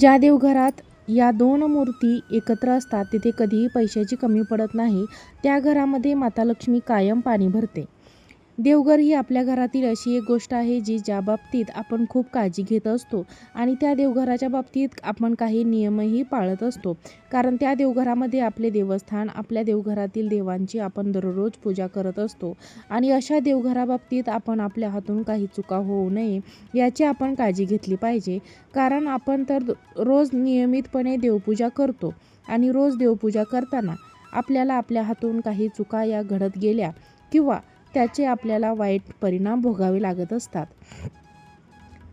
ज्या देवघरात या दोन मूर्ती एकत्र असतात तिथे कधीही पैशाची कमी पडत नाही. त्या घरामध्ये माता लक्ष्मी कायम पाणी भरते. देवघर ही आपल्या घरातील अशी एक गोष्ट आहे जी ज्या बाबतीत आपण खूप काळजी घेत असतो आणि त्या देवघराच्या बाबतीत आपण काही नियमही पाळत असतो. कारण त्या देवघरामध्ये आपले देवस्थान आपल्या देवघरातील देवांची आपण दररोज पूजा करत असतो. आणि अशा देवघराबाबतीत आपण आपल्या हातून काही चुका होऊ नये याची आपण काळजी घेतली पाहिजे. कारण आपण तर रोज नियमितपणे देवपूजा करतो आणि रोज देवपूजा करताना आपल्याला आपल्या हातून काही चुका या घडत गेल्या किंवा त्याचे आपल्याला वाईट परिणाम भोगावे लागत असतात.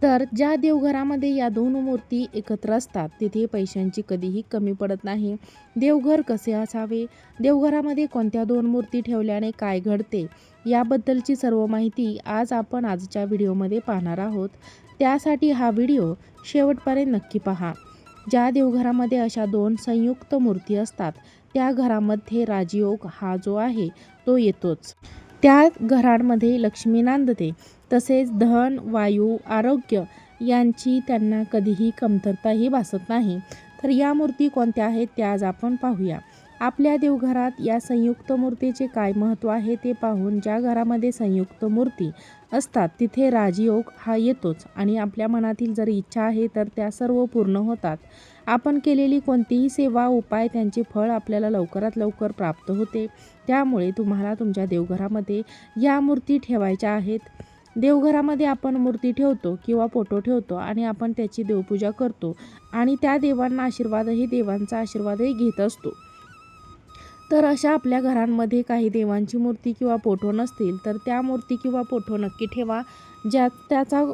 तर ज्या देवघरामध्ये या दोन मूर्ती एकत्र असतात तिथे पैशांची कधीही कमी पडत नाही. देवघर कसे असावे? देवघरामध्ये कोणत्या दोन मूर्ती ठेवल्याने काय घडते? याबद्दलची सर्व माहिती आज आपण आजच्या व्हिडिओमध्ये पाहणार आहोत. त्यासाठी हा व्हिडिओ शेवटपर्यंत नक्की पहा. ज्या देवघरामध्ये अशा दोन संयुक्त मूर्ती असतात त्या घरामध्ये राजयोग हा जो आहे तो येतोच. त्या घरांमध्ये लक्ष्मी नांदते. तसेच धन वायू आरोग्य यांची त्यांना कधीही कमतरताही भासत नाही. तर या मूर्ती कोणत्या आहेत त्या आज आपण पाहूया. आपल्या देवघरात या संयुक्त मूर्तीचे काय महत्त्व आहे ते पाहून ज्या घरामध्ये संयुक्त मूर्ती असतात तिथे राजयोग हा येतोच आणि आपल्या मनातील जर इच्छा आहे तर त्या सर्व पूर्ण होतात. आपण केलेली कोणतीही सेवा उपाय त्यांचे फळ आपल्याला लवकरात लवकर प्राप्त होते. त्यामुळे तुम्हाला तुमच्या देवघरामध्ये या मूर्ती ठेवायच्या आहेत. देवघरामध्ये आपण मूर्ती ठेवतो किंवा फोटो ठेवतो आणि आपण त्याची देवपूजा करतो आणि त्या देवांना आशीर्वादही देवांचा आशीर्वादही घेत असतो. तर अशा आपल्या घरांमध्ये काही देवांची मूर्ती किंवा फोटो नसतील तर त्या मूर्ती किंवा फोटो नक्की ठेवा ज्या त्याचा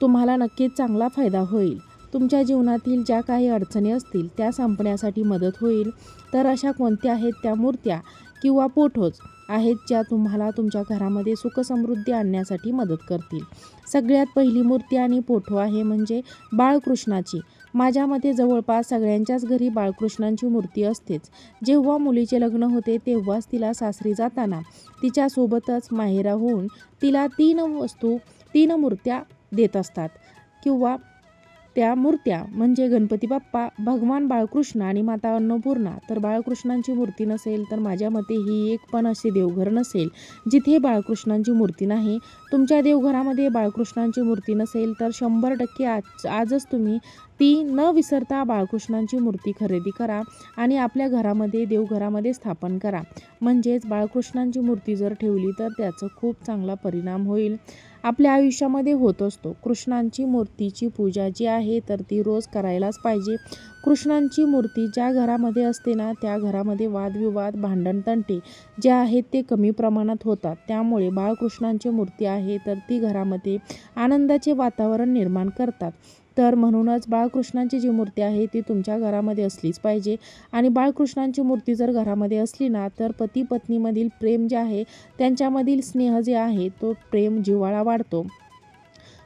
तुम्हाला नक्कीच चांगला फायदा होईल. तुमच्या जीवनातील ज्या काही अडचणी असतील त्या संपण्यासाठी मदत होईल. तर अशा कोणत्या आहेत त्या मूर्त्या? किंवा पोठोच आहेत ज्या तुम्हाला तुमच्या घरामध्ये सुखसमृद्धी आणण्यासाठी मदत करतील. सगळ्यात पहिली मूर्ती आणि पोठो आहे म्हणजे बाळकृष्णाची. माझ्या मते जवळपास सगळ्यांच्याच घरी बाळकृष्णांची मूर्ती असतेच. जेव्हा मुलीचे लग्न होते तेव्हाच तिला सासरी जाताना तिच्यासोबतच माहेरा होऊन तिला तीन वस्तू तीन मूर्त्या देत असतात. किंवा त्या मूर्त्या म्हणजे गणपती बाप्पा भगवान बाळकृष्ण आणि माता अन्नपूर्णा. तर बाळकृष्णांची मूर्ती नसेल तर माझ्या मते ही एक पण असे देवघर नसेल जिथे बाळकृष्णांची मूर्ती नाही. तुमच्या देवघरामध्ये बाळकृष्णांची मूर्ती नसेल तर शंभर टक्के आज आजच तुम्ही ती न विसरता बाळकृष्णांची मूर्ती खरेदी करा आणि आपल्या घरामध्ये देवघरामध्ये स्थापन करा. म्हणजेच बाळकृष्णांची मूर्ती जर ठेवली तर त्याचं खूप चांगला परिणाम होईल. आपल्या आयुष्यामध्ये होत असतो. कृष्णांची मूर्तीची पूजा जी आहे तर ती रोज करायलाच पाहिजे. कृष्णांची मूर्ती ज्या घरामध्ये असते ना त्या घरामध्ये वादविवाद भांडणतंटे जे आहेत ते कमी प्रमाणात होतात. त्यामुळे बाळकृष्णांची मूर्ती आहे तर ती घरामध्ये आनंदाचे वातावरण निर्माण करतात. तर म्हणूनच बाळकृष्णांची जी मूर्ती आहे ती तुमच्या घरामध्ये असलीच पाहिजे. आणि बाळकृष्णांची मूर्ती जर घरामध्ये असली ना तर पती पत्नीमधील प्रेम जे आहे त्यांच्यामधील स्नेह जे आहे तो प्रेम जिव्हाळा वाढतो.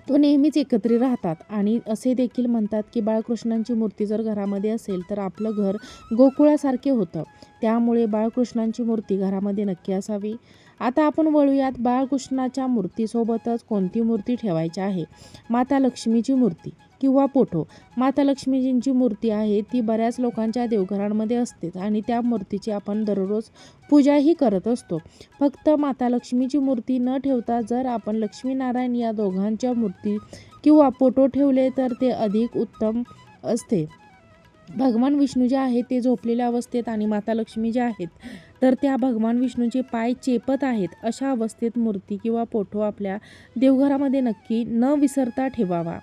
तो नेहमीच एकत्रित राहतात. आणि असे देखील म्हणतात की बाळकृष्णांची मूर्ती जर घरामध्ये असेल तर आपलं घर गोकुळासारखे होतं. त्यामुळे बाळकृष्णांची मूर्ती घरामध्ये नक्की असावी. आता आपण वळूयात बाळकृष्णाच्या मूर्तीसोबतच कोणती मूर्ती ठेवायची आहे? माता लक्ष्मीची मूर्ती. किंवा पोठो माता लक्ष्मीजींची मूर्ती आहे ती बऱ्याच लोकांच्या देवघरांमध्ये असते आणि त्या मूर्तीची आपण दररोज पूजाही करत असतो. फक्त माता लक्ष्मीची मूर्ती न ठेवता जर आपण लक्ष्मीनारायण या दोघांच्या मूर्ती किंवा पोटो ठेवले तर ते अधिक उत्तम असते. भगवान विष्णू जे आहेत ते झोपलेल्या अवस्थेत आणि माता लक्ष्मी ज्या आहेत तर त्या भगवान विष्णूचे पाय चेपत आहेत. अशा अवस्थेत मूर्ती किंवा पोठो आपल्या देवघरामध्ये नक्की न विसरता ठेवावा.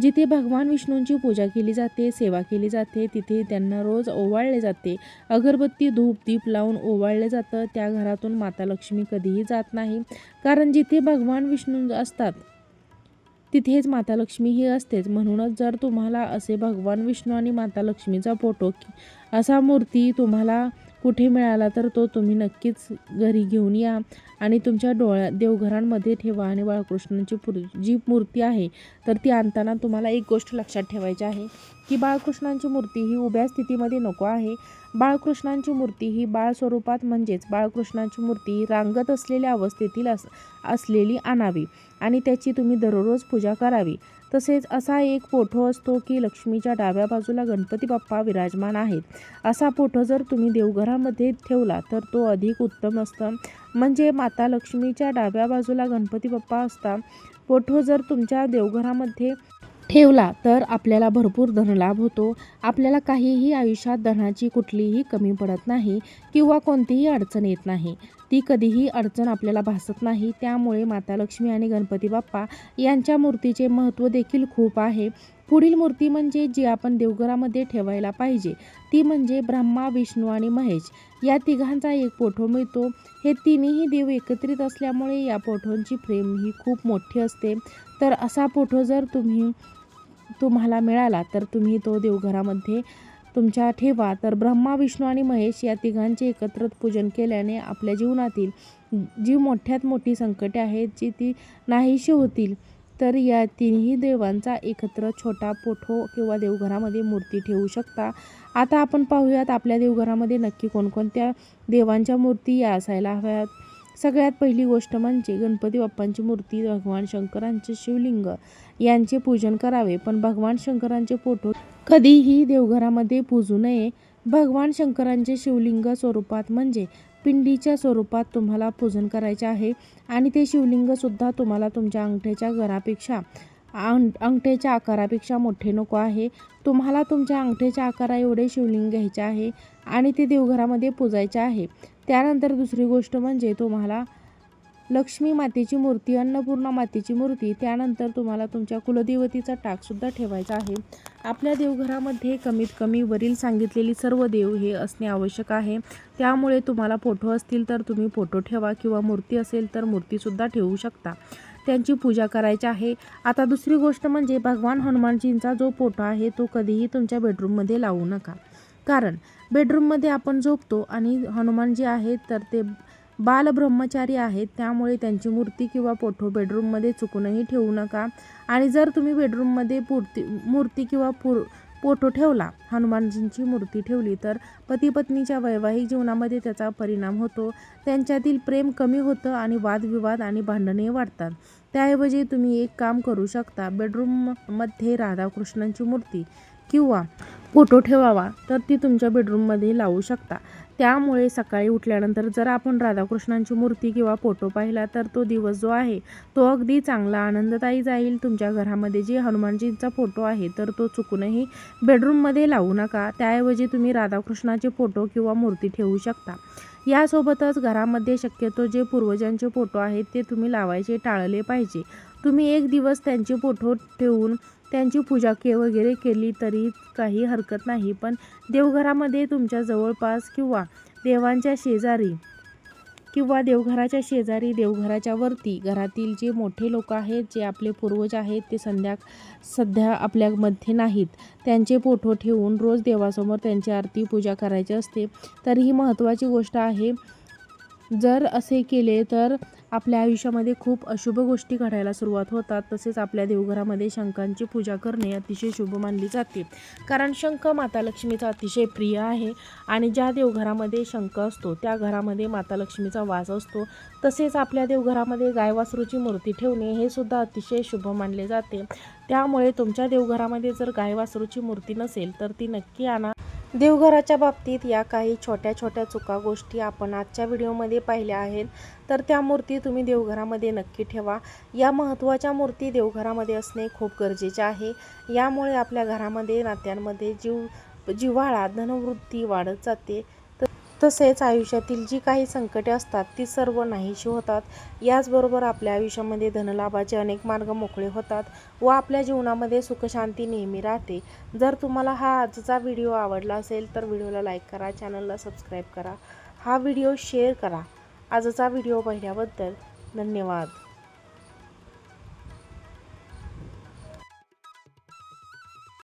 जिथे भगवान विष्णूंची पूजा केली जाते सेवा केली जाते तिथे त्यांना रोज ओवाळले जाते. अगरबत्ती धूप दीप लावून ओवाळले जातं. त्या घरातून माता लक्ष्मी कधीही जात नाही. कारण जिथे भगवान विष्णू असतात तिथेच माता लक्ष्मी ही असतेच. म्हणूनच जर तुम्हाला असे भगवान विष्णू आणि माता लक्ष्मीचा फोटो असा मूर्ती तुम्हाला कुठे मिळाला तर तो तुम्ही नक्कीच घरी घेऊन या. आणि तुमच्या डोळ्या देवघरांमध्ये ठेवा आणि बाळकृष्णांची पुर जी मूर्ती आहे तर ती आणताना तुम्हाला एक गोष्ट लक्षात ठेवायची आहे की बाळकृष्णांची मूर्ती ही उभ्या स्थितीमध्ये नको आहे. बाळकृष्णांची मूर्ती ही बाळ स्वरूपात म्हणजेच बाळकृष्णांची मूर्ती ही रांगत असलेल्या अवस्थेतील अस असलेली आणावी आणि त्याची तुम्ही दररोज पूजा करावी. तसेच असा एक फोटो असतो की लक्ष्मीच्या डाव्या बाजूला गणपती बाप्पा विराजमान आहेत. असा फोटो जर तुम्ही देवघरामध्ये ठेवला तर तो अधिक उत्तम असतं. म्हणजे माता लक्ष्मीच्या डाव्या बाजूला गणपती बाप्पा असता. फोटो जर तुमच्या देवघरामध्ये ठेवला तर आपल्याला भरपूर धनलाभ होतो. आपल्याला काहीही आयुष्यात धनाची कुठलीही कमी पडत नाही किंवा कोणतीही अडचण येत नाही. ती कधीही अडचण आपल्याला भासत नाही. त्यामुळे माता लक्ष्मी आणि गणपती बाप्पा यांच्या मूर्तीचे महत्त्व देखील खूप आहे. पुढील मूर्ती म्हणजे जी आपण देवघरामध्ये ठेवायला पाहिजे ती म्हणजे ब्रह्मा विष्णू आणि महेश. या तिघांचा एक पोठो मिळतो. हे तिन्ही देव एकत्रित असल्यामुळे या पोठोंची फ्रेम ही खूप मोठी असते. तर असा पोठो जर तुम्ही तुम्हाला मिळाला तर तुम्ही तो देवघरामध्ये तुमच्या ठेवा. तर ब्रह्मा विष्णू आणि महेश या तिघांचे एकत्र पूजन केल्याने आपल्या जीवनातील जी मोठ्यात मोठी संकटे आहेत जी ती नाहीशी होतील तर या तिन्ही देवांचा एकत्र छोटा फोटो किंवा देवघरामध्ये मूर्ती ठेवू शकता. आता आपण पाहूयात आपल्या देवघरामध्ये नक्की कोणकोणत्या देवांच्या मूर्ती या असायला हव्यात. सगळ्यात पहिली गोष्ट म्हणजे गणपती बाप्पांची मूर्ती भगवान शंकरांचे शिवलिंग यांचे पूजन करावे. पण भगवान शंकरांचे फोटो कधीही देवघरामध्ये पूजू नये. भगवान शंकरांचे शिवलिंग स्वरूपात म्हणजे पिंडीच्या स्वरूपात तुम्हाला पूजन करायचे आहे आणि ते शिवलिंगसुद्धा तुम्हाला तुमच्या अंगठ्याच्या घरापेक्षा अंग अंगठ्याच्या आकारापेक्षा मोठे नको आहे. तुम्हाला तुमच्या अंगठ्याच्या आकारा एवढे शिवलिंग घ्यायचे आहे आणि ते देवघरामध्ये पूजायचे आहे. त्यानंतर दुसरी गोष्ट म्हणजे तुम्हाला लक्ष्मी मातेची मूर्ती अन्नपूर्णा मातेची मूर्ती त्यानंतर तुम्हाला तुमच्या कुलदेवतीचा टाकसुद्धा ठेवायचा आहे. आपल्या देवघरामध्ये कमीत कमी वरील सांगितलेली सर्व देव हे असणे आवश्यक आहे. त्यामुळे तुम्हाला फोटो असतील तर तुम्ही फोटो ठेवा किंवा मूर्ती असेल तर मूर्तीसुद्धा ठेवू शकता. त्यांची पूजा करायची आहे. आता दुसरी गोष्ट म्हणजे भगवान हनुमानजींचा जो फोटो आहे तो कधीही तुमच्या बेडरूममध्ये लावू नका. कारण बेडरूममध्ये आपण झोपतो आणि हनुमान जे आहेत तर ते बालब्रह्मचारी आहेत त्यामुळे त्यांची मूर्ती किंवा पोठो बेडरूममध्ये चुकूनही ठेवू नका. आणि जर तुम्ही बेडरूममध्ये पूर्ती मूर्ती किंवा पुर पोटो ठेवला हनुमानजींची मूर्ती ठेवली तर पती पत्नीच्या वैवाहिक जीवनामध्ये त्याचा परिणाम होतो. त्यांच्यातील प्रेम कमी होतं आणि वादविवाद आणि भांडणे वाढतात. त्याऐवजी तुम्ही एक काम करू शकता. बेडरूममध्ये राधाकृष्णांची मूर्ती किंवा फोटो ठेवावा तर ती तुमच्या बेडरूममध्ये लावू शकता. त्यामुळे सकाळी उठल्यानंतर जर आपण राधाकृष्णांची मूर्ती किंवा फोटो पाहिला तर तो दिवस जो आहे तो अगदी चांगला आनंददायी जाईल. तुमच्या घरामध्ये जे हनुमानजींचा फोटो आहे तर तो चुकूनही बेडरूममध्ये लावू नका. त्याऐवजी तुम्ही राधाकृष्णाचे फोटो किंवा मूर्ती ठेवू शकता. यासोबतच घरामध्ये शक्यतो जे पूर्वजांचे फोटो आहेत ते तुम्ही लावायचे टाळले पाहिजे. तुम्ही एक दिवस त्यांचे फोटो ठेवून त्यांची पूजा के वगैरे केली तरी काही हरकत नाही पण देवघरामध्ये तुमच्या जवळपास किंवा देवांच्या शेजारी किंवा देवघराच्या शेजारी देवघराच्या वरती घरातील जे मोठे लोक आहेत जे आपले पूर्वज आहेत ते संध्या सध्या आपल्यामध्ये नाहीत. त्यांचे फोटो ठेवून रोज देवासमोर त्यांची आरती पूजा करायची असते. तर ही महत्त्वाची गोष्ट आहे. जर असे केले तर आपल्या आयुष्यामध्ये खूप अशुभ गोष्टी घडायला सुरुवात होतात. तसेच आपल्या देवघरामध्ये शंखांची पूजा करणे अतिशय शुभ मानली जाते. कारण शंख माता लक्ष्मीचा अतिशय प्रिय आहे आणि ज्या देवघरामध्ये शंख असतो त्या घरामध्ये माता लक्ष्मीचा वास असतो. तसेच आपल्या देवघरामध्ये गायवासरूची मूर्ती ठेवणे हे सुद्धा अतिशय शुभ मानले जाते. त्यामुळे तुमच्या देवघरामध्ये जर गायवासरूची मूर्ती नसेल तर ती नक्की आणा. देवघराच्या बाबतीत या काही छोट्या छोट्या चुका गोष्टी आपण आजच्या व्हिडिओमध्ये पाहिल्या आहेत. तर त्या मूर्ती तुम्ही देवघरामध्ये नक्की ठेवा. या महत्त्वाच्या मूर्ती देवघरामध्ये असणे खूप गरजेचे आहे. यामुळे आपल्या घरामध्ये नात्यांमध्ये जीव जिव्हाळा धनवृत्ती वाढत जाते. तसेच आयुष्यातील जी काही संकटे असतात ती सर्व नाहीशी होतात. याचबरोबर आपल्या आयुष्यामध्ये धनलाभाचे अनेक मार्ग मोकळे होतात व आपल्या जीवनामध्ये सुखशांती नेहमी राहते. जर तुम्हाला हा आजचा व्हिडिओ आवडला असेल तर व्हिडिओला लाईक करा चॅनलला सबस्क्राईब करा. हा व्हिडिओ शेअर करा. आजचा व्हिडिओ पाहिल्याबद्दल धन्यवाद.